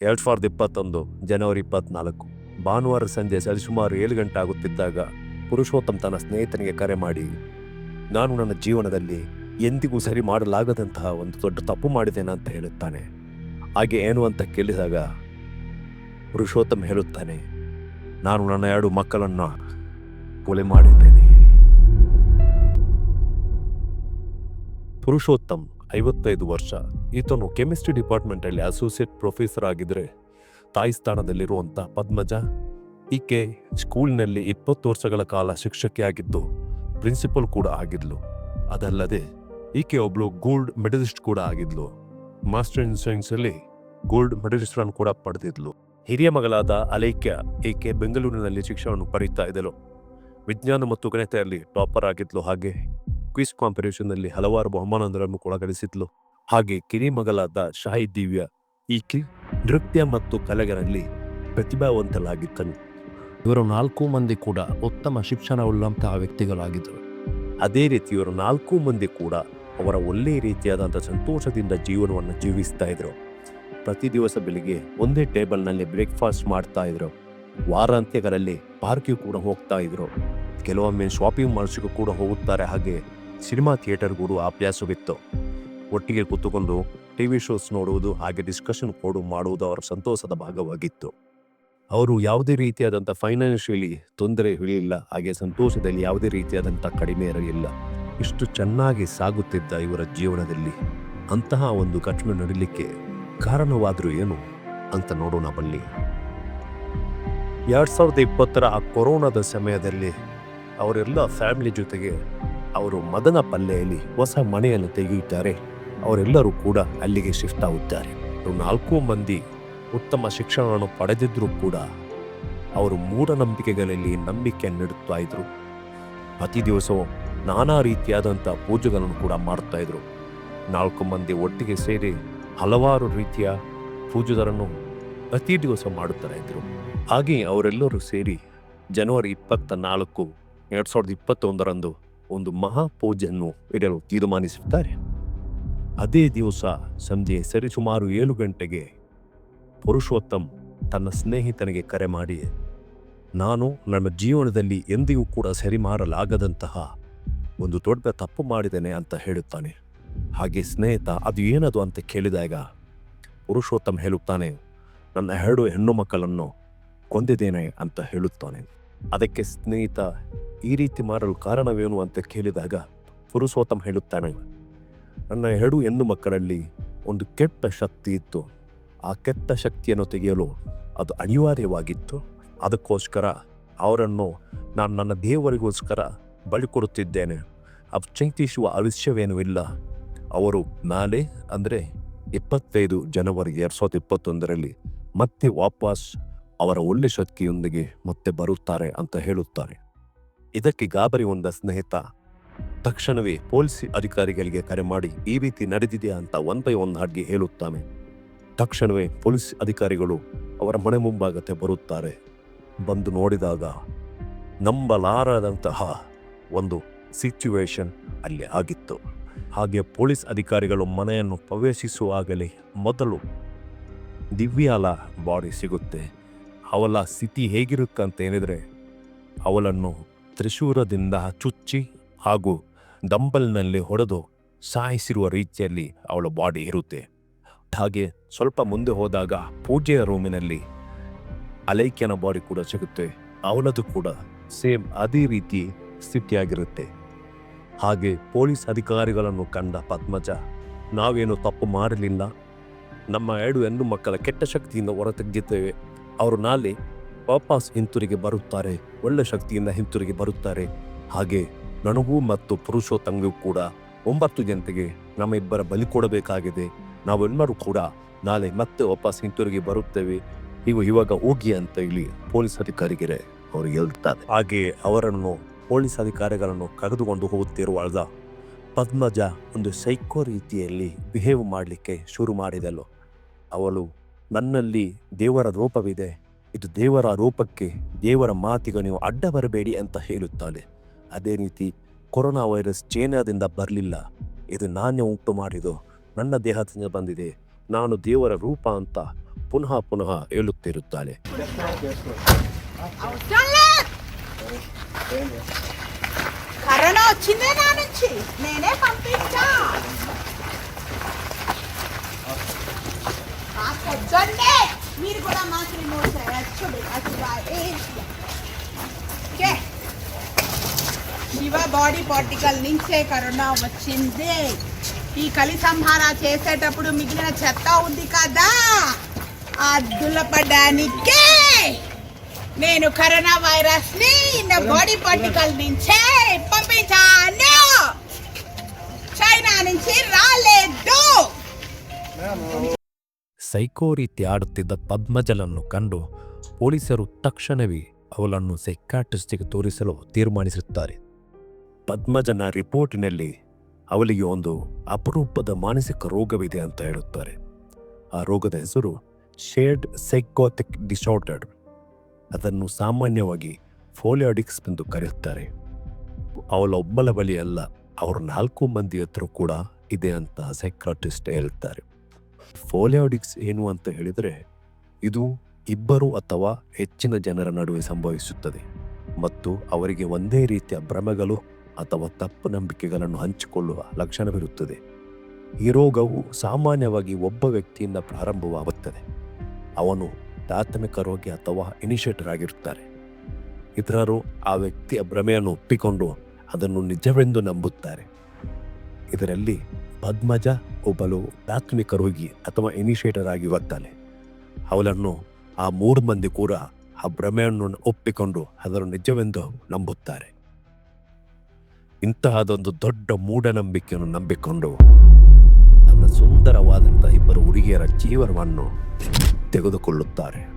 ಎರಡು ಸಾವಿರದ ಇಪ್ಪತ್ತೊಂದು ಜನವರಿ ಇಪ್ಪತ್ನಾಲ್ಕು. ಭಾನುವಾರ ಸಂಜೆ ಸರಿಸುಮಾರು ಏಳು ಗಂಟೆ ಆಗುತ್ತಿದ್ದಾಗ ಪುರುಷೋತ್ತಮ್ ತನ್ನ ಸ್ನೇಹಿತನಿಗೆ ಕರೆ ಮಾಡಿ, ನಾನು ನನ್ನ ಜೀವನದಲ್ಲಿ ಎಂದಿಗೂ ಸರಿ ಮಾಡಲಾಗದಂತಹ ಒಂದು ದೊಡ್ಡ ತಪ್ಪು ಮಾಡಿದ್ದೇನೆ ಅಂತ ಹೇಳುತ್ತಾನೆ. ಹಾಗೆ ಏನು ಅಂತ ಕೇಳಿದಾಗ ಪುರುಷೋತ್ತಮ್ ಹೇಳುತ್ತಾನೆ, ನಾನು ನನ್ನ ಎರಡು ಮಕ್ಕಳನ್ನು ಕೊಲೆ ಮಾಡಿದ್ದೇನೆ. ಪುರುಷೋತ್ತಮ್ ಐವತ್ತೈದು ವರ್ಷ. ಈತನು ಕೆಮಿಸ್ಟ್ರಿ ಡಿಪಾರ್ಟ್ಮೆಂಟಲ್ಲಿ ಅಸೋಸಿಯೇಟ್ ಪ್ರೊಫೆಸರ್ ಆಗಿದ್ರೆ ತಾಯಿ ಸ್ಥಾನದಲ್ಲಿರುವಂಥ ಪದ್ಮಜ, ಈಕೆ ಸ್ಕೂಲ್ನಲ್ಲಿ ಇಪ್ಪತ್ತು ವರ್ಷಗಳ ಕಾಲ ಶಿಕ್ಷಕಿಯಾಗಿದ್ದು ಪ್ರಿನ್ಸಿಪಲ್ ಕೂಡ ಆಗಿದ್ಲು. ಅದಲ್ಲದೆ ಈಕೆ ಒಬ್ಳು ಗೋಲ್ಡ್ ಮೆಡಲಿಸ್ಟ್ ಕೂಡ ಆಗಿದ್ಲು. ಮಾಸ್ಟರ್ ಇನ್ ಸೈನ್ಸಲ್ಲಿ ಗೋಲ್ಡ್ ಮೆಡಲಿಸ್ಟ್ ಅನ್ನು ಕೂಡ ಪಡೆದಿದ್ಲು. ಹಿರಿಯ ಮಗಳಾದ ಅಲೈಕ್ಯ ಈಕೆ ಬೆಂಗಳೂರಿನಲ್ಲಿ ಶಿಕ್ಷಣವನ್ನು ಪರೀತಾ ಇದ್ದಳು. ವಿಜ್ಞಾನ ಮತ್ತು ಗಣಿತೆಯಲ್ಲಿ ಟಾಪರ್ ಆಗಿದ್ಲು. ಹಾಗೆ ಕ್ವಿಸ್ ಕಾಂಪಿಟೇಷನ್ನಲ್ಲಿ ಹಲವಾರು ಬಹುಮಾನಗಳನ್ನು ಕೂಡ ಗಳಿಸಿದ್ಲು ಹಾಗೆ ಕಿರಿ ಮಗಳಾದ ಶಾಹಿ ದಿವ್ಯ ಈಕೆ ನೃತ್ಯ ಮತ್ತು ಕಲೆಗಳಲ್ಲಿ ಪ್ರತಿಭಾವಂತಲಾಗಿದ್ದನು ಇವರು ನಾಲ್ಕು ಮಂದಿ ಕೂಡ ಉತ್ತಮ ಶಿಕ್ಷಣವುಳ್ಳಂತಹ ವ್ಯಕ್ತಿಗಳಾಗಿದ್ದರು. ಅದೇ ರೀತಿ ಇವರು ನಾಲ್ಕು ಮಂದಿ ಕೂಡ ಅವರ ಒಳ್ಳೆಯ ರೀತಿಯಾದಂಥ ಸಂತೋಷದಿಂದ ಜೀವನವನ್ನು ಜೀವಿಸ್ತಾ ಇದ್ರು. ಪ್ರತಿ ದಿವಸ ಬೆಳಿಗ್ಗೆ ಒಂದೇ ಟೇಬಲ್ನಲ್ಲಿ ಬ್ರೇಕ್ಫಾಸ್ಟ್ ಮಾಡ್ತಾ ಇದ್ರು. ವಾರಾಂತ್ಯಗಳಲ್ಲಿ ಪಾರ್ಕಿಗೆ ಕೂಡ ಹೋಗ್ತಾ ಇದ್ರು. ಕೆಲವೊಮ್ಮೆ ಶಾಪಿಂಗ್ ಮಾಡಿಸಿಗೂ ಕೂಡ ಹೋಗುತ್ತಾರೆ. ಹಾಗೆ ಸಿನಿಮಾ ಥಿಯೇಟರ್ಗೂ ಅಭ್ಯಾಸವಿತ್ತು. ಒಟ್ಟಿಗೆ ಕೂತುಕೊಂಡು ಟಿ ವಿ ಶೋಸ್ ನೋಡುವುದು ಹಾಗೆ ಡಿಸ್ಕಷನ್ ಕೋಡು ಮಾಡುವುದು ಅವರ ಸಂತೋಷದ ಭಾಗವಾಗಿತ್ತು. ಅವರು ಯಾವುದೇ ರೀತಿಯಾದಂಥ ಫೈನಾನ್ಷಿಯಲಿ ತೊಂದರೆ ಇರಲಿಲ್ಲ ಹಾಗೆ ಸಂತೋಷದಲ್ಲಿ ಯಾವುದೇ ರೀತಿಯಾದಂಥ ಕಡಿಮೆ ಇರಲಿಲ್ಲ. ಇಷ್ಟು ಚೆನ್ನಾಗಿ ಸಾಗುತ್ತಿದ್ದ ಇವರ ಜೀವನದಲ್ಲಿ ಅಂತಹ ಒಂದು ಘಟನೆ ನಡೀಲಿಕ್ಕೆ ಕಾರಣವಾದರೂ ಏನು ಅಂತ ನೋಡೋಣ ಬನ್ನಿ. ಎರಡು ಸಾವಿರದ ಇಪ್ಪತ್ತರ ಆ ಕೊರೋನಾದ ಸಮಯದಲ್ಲಿ ಅವರೆಲ್ಲ ಫ್ಯಾಮಿಲಿ ಜೊತೆಗೆ ಅವರು ಮದನ ಪಲ್ಲೆಯಲ್ಲಿ ಹೊಸ ಮನೆಯನ್ನು ತೆಗೆಯುತ್ತಾರೆ. ಅವರೆಲ್ಲರೂ ಕೂಡ ಅಲ್ಲಿಗೆ ಶಿಫ್ಟ್ ಆಗುತ್ತಾರೆ. ನಾಲ್ಕು ಮಂದಿ ಉತ್ತಮ ಶಿಕ್ಷಣವನ್ನು ಪಡೆದಿದ್ದರೂ ಕೂಡ ಅವರು ಮೂಢನಂಬಿಕೆಗಳಲ್ಲಿ ನಂಬಿಕೆಯನ್ನು ನೀಡುತ್ತಾ ಇದ್ರು. ಪ್ರತಿ ದಿವಸವೂ ನಾನಾ ರೀತಿಯಾದಂಥ ಪೂಜೆಗಳನ್ನು ಕೂಡ ಮಾಡ್ತಾ ಇದ್ರು. ನಾಲ್ಕು ಮಂದಿ ಒಟ್ಟಿಗೆ ಸೇರಿ ಹಲವಾರು ರೀತಿಯ ಪೂಜೆಗಳನ್ನು ಪ್ರತಿ ದಿವಸ ಮಾಡುತ್ತಾ ಇದ್ರು. ಹಾಗೆಯೇ ಅವರೆಲ್ಲರೂ ಸೇರಿ ಜನವರಿ ಇಪ್ಪತ್ತ ನಾಲ್ಕು ಎರಡು ಸಾವಿರದ ಇಪ್ಪತ್ತೊಂದರಂದು ಒಂದು ಮಹಾ ಪೂಜೆಯನ್ನು ಇಡಲು ತೀರ್ಮಾನಿಸುತ್ತಾರೆ. ಅದೇ ದಿವಸ ಸಂಜೆ ಸರಿಸುಮಾರು ಏಳು ಗಂಟೆಗೆ ಪುರುಷೋತ್ತಮ್ ತನ್ನ ಸ್ನೇಹಿತನಿಗೆ ಕರೆ ಮಾಡಿ, ನಾನು ನನ್ನ ಜೀವನದಲ್ಲಿ ಎಂದಿಗೂ ಕೂಡ ಸರಿ ಮಾಡಲಾಗದಂತಹ ಒಂದು ದೊಡ್ಡ ತಪ್ಪು ಮಾಡಿದ್ದೇನೆ ಅಂತ ಹೇಳುತ್ತಾನೆ. ಹಾಗೆ ಸ್ನೇಹಿತ, ಅದು ಏನದು ಅಂತ ಕೇಳಿದಾಗ ಪುರುಷೋತ್ತಮ್ ಹೇಳುತ್ತಾನೆ, ನನ್ನ ಎರಡು ಹೆಣ್ಣು ಮಕ್ಕಳನ್ನು ಕೊಂದಿದ್ದೇನೆ ಅಂತ ಹೇಳುತ್ತಾನೆ. ಅದಕ್ಕೆ ಸ್ನೇಹಿತ ಈ ರೀತಿ ಮಾಡಲು ಕಾರಣವೇನು ಅಂತ ಕೇಳಿದಾಗ ಪುರುಷೋತ್ತಮ್ ಹೇಳುತ್ತಾನೆ, ನನ್ನ ಎರಡು ಹೆಣ್ಣು ಮಕ್ಕಳಲ್ಲಿ ಒಂದು ಕೆಟ್ಟ ಶಕ್ತಿ ಇತ್ತು. ಆ ಕೆಟ್ಟ ಶಕ್ತಿಯನ್ನು ತೆಗೆಯಲು ಅದು ಅನಿವಾರ್ಯವಾಗಿತ್ತು. ಅದಕ್ಕೋಸ್ಕರ ಅವರನ್ನು ನಾನು ನನ್ನ ದೇವರಿಗೋಸ್ಕರ ಬಳಿಕೊಡುತ್ತಿದ್ದೇನೆ ಅದು ಚಿಂತಿಸುವ ಅವಶ್ಯವೇನೂ ಇಲ್ಲ. ಅವರು ನಾಳೆ ಅಂದರೆ ಇಪ್ಪತ್ತೈದು ಜನವರಿ ಎರಡು ಸಾವಿರದ ಇಪ್ಪತ್ತೊಂದರಲ್ಲಿ ಮತ್ತೆ ವಾಪಸ್ ಅವರ ಒಳ್ಳೆ ಶಕ್ತಿಯೊಂದಿಗೆ ಮತ್ತೆ ಬರುತ್ತಾರೆ ಅಂತ ಹೇಳುತ್ತಾರೆ. ಇದಕ್ಕೆ ಗಾಬರಿ ಹೊಂದ ಸ್ನೇಹಿತ, ತಕ್ಷಣವೇ ಪೊಲೀಸ್ ಅಧಿಕಾರಿಗಳಿಗೆ ಕರೆ ಮಾಡಿ ಈ ರೀತಿ ನಡೆದಿದೆಯಾ ಅಂತ ಒನ್ ಬೈ ಒನ್ ಹಾಗೆ ಹೇಳುತ್ತಾನೆ. ತಕ್ಷಣವೇ ಪೊಲೀಸ್ ಅಧಿಕಾರಿಗಳು ಅವರ ಮನೆ ಮುಂಭಾಗತೆ ಬರುತ್ತಾರೆ. ಬಂದು ನೋಡಿದಾಗ ನಂಬಲಾರದಂತಹ ಒಂದು ಸಿಚುವೇಶನ್ ಅಲ್ಲಿ ಆಗಿತ್ತು. ಹಾಗೆ ಪೊಲೀಸ್ ಅಧಿಕಾರಿಗಳು ಮನೆಯನ್ನು ಪ್ರವೇಶಿಸುವಾಗಲೇ ಮೊದಲು ದಿವ್ಯಾಲ ಬಾಡಿ ಸಿಗುತ್ತೆ. ಅವಳ ಸ್ಥಿತಿ ಹೇಗಿರುತ್ತೆ ಅಂತ ಏನಿದ್ರೆ ಅವಳನ್ನು ತ್ರಿಶೂರದಿಂದ ಚುಚ್ಚಿ ಹಾಗೂ ಡಂಬಲ್ನಲ್ಲಿ ಹೊಡೆದು ಸಾಯಿಸಿರುವ ರೀತಿಯಲ್ಲಿ ಅವಳ ಬಾಡಿ ಇರುತ್ತೆ. ಹಾಗೆ ಸ್ವಲ್ಪ ಮುಂದೆ ಹೋದಾಗ ಪೂಜೆಯ ರೂಮಿನಲ್ಲಿ ಅಲೈಕ್ಯನ ಬಾಡಿ ಕೂಡ ಸಿಗುತ್ತೆ. ಅವಳದು ಕೂಡ ಸೇಮ್ ಅದೇ ರೀತಿ ಸ್ಥಿತಿಯಾಗಿರುತ್ತೆ. ಹಾಗೆ ಪೊಲೀಸ್ ಅಧಿಕಾರಿಗಳನ್ನು ಕಂಡ ಪದ್ಮಜ, ನಾವೇನು ತಪ್ಪು ಮಾಡಲಿಲ್ಲ? ನಮ್ಮ ಎರಡು ಹೆಣ್ಣು ಮಕ್ಕಳ ಕೆಟ್ಟ ಶಕ್ತಿಯಿಂದ ಹೊರತೆಗೆಯುತ್ತೇವೆ ಅವರು ನಾಳೆ ವಾಪಸ್ ಹಿಂತಿರುಗಿ ಬರುತ್ತಾರೆ. ಒಳ್ಳೆ ಶಕ್ತಿಯಿಂದ ಹಿಂತಿರುಗಿ ಬರುತ್ತಾರೆ. ಹಾಗೆ ನನಗೂ ಮತ್ತು ಪುರುಷೋತ್ತಂಗೂ ಕೂಡ ಒಂಬತ್ತು ಜನತೆಗೆ ನಮ್ಮಿಬ್ಬರ ಬಲಿ ಕೊಡಬೇಕಾಗಿದೆ. ನಾವೆಲ್ಲರೂ ಕೂಡ ನಾಳೆ ಮತ್ತೆ ವಾಪಸ್ ಹಿಂತಿರುಗಿ ಬರುತ್ತೇವೆ. ನೀವು ಇವಾಗ ಹೋಗಿ ಅಂತ ಹೇಳಿ ಪೊಲೀಸ್ ಅಧಿಕಾರಿಗೆ ಅವರು ಹೇಳ್ತಾರೆ. ಹಾಗೆ ಅವರನ್ನು ಪೊಲೀಸ್ ಅಧಿಕಾರಿಗಳನ್ನು ಕರೆದುಕೊಂಡು ಹೋಗುತ್ತಿರುವಾಗ ಪದ್ಮಜ ಒಂದು ಸೈಕೋ ರೀತಿಯಲ್ಲಿ ಬಿಹೇವ್ ಮಾಡಲಿಕ್ಕೆ ಶುರು ಮಾಡಿದಳು. ಅವಳು ನನ್ನಲ್ಲಿ ದೇವರ ರೂಪವಿದೆ ಇದು ದೇವರ ರೂಪಕ್ಕೆ ದೇವರ ಮಾತಿಗೆ ನೀವು ಅಡ್ಡ ಬರಬೇಡಿ ಅಂತ ಹೇಳುತ್ತಾಳೆ ಅದೇ ರೀತಿ ಕೊರೋನಾ ವೈರಸ್ ಚೈನಾದಿಂದ ಬರಲಿಲ್ಲ ಇದು ನಾನೇ ಉಂಟು ಮಾಡಿದ್ದು ನನ್ನ ದೇಹದಿಂದ ಬಂದಿದೆ ನಾನು ದೇವರ ರೂಪ ಅಂತ ಪುನಃ ಪುನಃ ಹೇಳುತ್ತಿರುತ್ತಾಳೆ అవసరం లేదు కరోనా వచ్చిందే నా నుంచి నేనే పంపించా పొద్దున్నే మీరు కూడా మాకు రిమోట్ చూడు ఓకే. శివ బాడీ పార్టికల్ నుంచే కరోనా వచ్చింది. ఈ కలి సంహార చేసేటప్పుడు మిగిలిన చెత్త ఉంది కదా? ఆ దులపడానికే నేను కరోనా వైరస్ని నా బాడీ పార్టికల్ నుంచే పంపించాను. చైనా నుంచి రాలేదు. ಸೈಕೋ ರೀತಿ ಆಡುತ್ತಿದ್ದ ಪದ್ಮಜಲನ್ನು ಕಂಡು ಪೊಲೀಸರು ತಕ್ಷಣವೇ ಅವಳನ್ನು ಸೈಕಾಟಿಸ್ಟಿಗೆ ತೋರಿಸಲು ತೀರ್ಮಾನಿಸುತ್ತಾರೆ. ಪದ್ಮಜನ ರಿಪೋರ್ಟಿನಲ್ಲಿ ಅವಳಿಗೆ ಒಂದು ಅಪರೂಪದ ಮಾನಸಿಕ ರೋಗವಿದೆ ಅಂತ ಹೇಳುತ್ತಾರೆ. ಆ ರೋಗದ ಹೆಸರು ಶೇರ್ಡ್ ಸೈಕೋಥಿಕ್ ಡಿಸಾರ್ಡರ್ ಅದನ್ನು ಸಾಮಾನ್ಯವಾಗಿ ಫೋಲಿಯಾಡಿಕ್ಸ್ ಎಂದು ಕರೆಯುತ್ತಾರೆ. ಅವಳೊಬ್ಬಳ ಬಳಿ ಅಲ್ಲ, ಅವ್ರ ನಾಲ್ಕು ಮಂದಿ ಹತ್ರ ಕೂಡ ಇದೆ ಅಂತ ಸೈಕ್ರಾಟಿಸ್ಟ್ ಹೇಳ್ತಾರೆ. ಫೋಲಿಯಾಡಿಕ್ಸ್ ಏನು ಅಂತ ಹೇಳಿದರೆ ಇದು ಇಬ್ಬರು ಅಥವಾ ಹೆಚ್ಚಿನ ಜನರ ನಡುವೆ ಸಂಭವಿಸುತ್ತದೆ ಮತ್ತು ಅವರಿಗೆ ಒಂದೇ ರೀತಿಯ ಭ್ರಮೆಗಳು ಅಥವಾ ತಪ್ಪು ನಂಬಿಕೆಗಳನ್ನು ಹಂಚಿಕೊಳ್ಳುವ ಲಕ್ಷಣವಿರುತ್ತದೆ. ಈ ರೋಗವು ಸಾಮಾನ್ಯವಾಗಿ ಒಬ್ಬ ವ್ಯಕ್ತಿಯಿಂದ ಪ್ರಾರಂಭವಾಗುತ್ತದೆ. ಅವನು ಪ್ರಾಥಮಿಕ ರೋಗಿ ಅಥವಾ ಇನಿಷಿಯೇಟರ್ ಆಗಿರುತ್ತಾರೆ. ಇತರರು ಆ ವ್ಯಕ್ತಿಯ ಭ್ರಮೆಯನ್ನು ಒಪ್ಪಿಕೊಂಡು ಅದನ್ನು ನಿಜವೆಂದು ನಂಬುತ್ತಾರೆ. ಇದರಲ್ಲಿ ಪದ್ಮಜ ಒಬ್ಬಳು ಪ್ರಾಥಮಿಕ ರೋಗಿ ಅಥವಾ ಇನಿಷಿಯೇಟರ್ ಆಗಿ ಒತ್ತಾನೆ ಅವಳನ್ನು ಆ ಮೂರು ಮಂದಿ ಕೂಡ ಆ ಭ್ರಮೆಯನ್ನು ಒಪ್ಪಿಕೊಂಡು ಅದನ್ನು ನಿಜವೆಂದು ನಂಬುತ್ತಾರೆ. ಇಂತಹದೊಂದು ದೊಡ್ಡ ಮೂಢನಂಬಿಕೆಯನ್ನು ನಂಬಿಕೊಂಡು ತನ್ನ ಸುಂದರವಾದಂಥ ಇಬ್ಬರು ಹುಡುಗಿಯರ ಜೀವನವನ್ನು ತೆಗೆದುಕೊಳ್ಳುತ್ತಾರೆ.